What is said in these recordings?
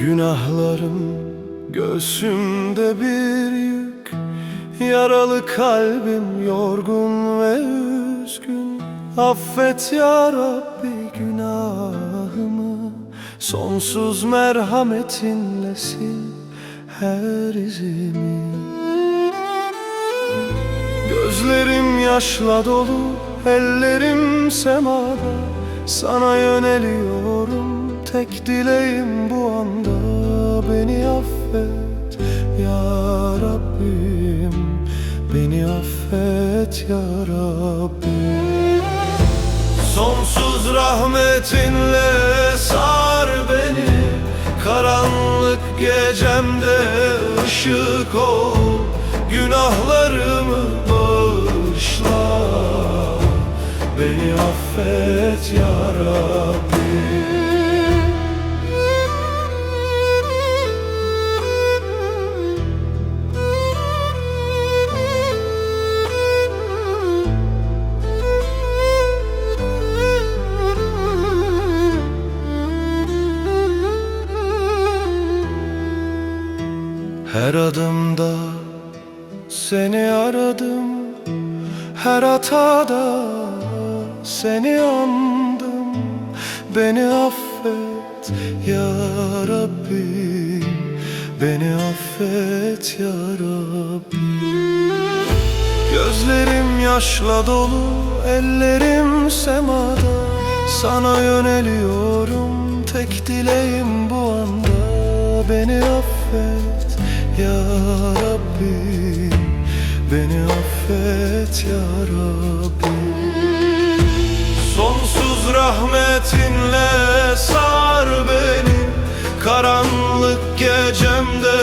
Günahlarım göğsümde bir yük. Yaralı kalbim yorgun ve üzgün. Affet ya Rabbi günahımı. Sonsuz merhametinle sil her izimi. Gözlerim yaşla dolu, ellerim semada. Sana yöneliyorum, tek dileğim bu anda affet ya Rabbim. Beni affet ya Rabbim. Sonsuz rahmetinle sar beni. Karanlık gecemde ışık ol. Günahlarımı bağışla. Beni affet ya Rabbi Her adımda seni aradım. Her hatada seni andım. Beni affet ya Rabbi. Beni affet ya Rabbi. Gözlerim yaşla dolu, ellerim semada. Sana yöneliyorum, tek dileğim bu anda ya Rabbi Beni affet ya Rabbi Sonsuz rahmetinle sar beni. Karanlık gecemde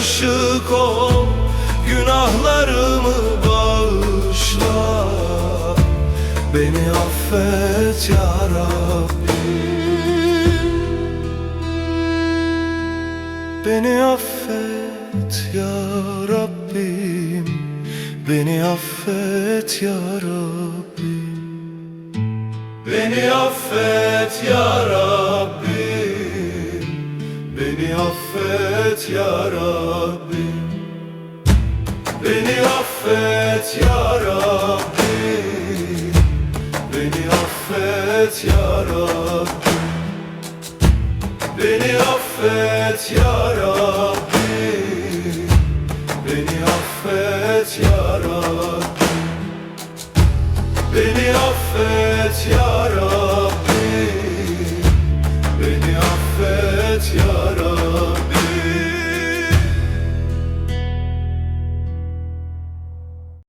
ışık ol. Günahlarımı bağışla. Beni affet ya Rabbi affet ya Rabbim Beni affet ya Rabbim Beni affet ya Rabbim Beni affet ya Rabbim Beni affet ya Rabbim Beni affet ya Rabbim Beni affet ya Rabbi. Beni affet ya Rabbi.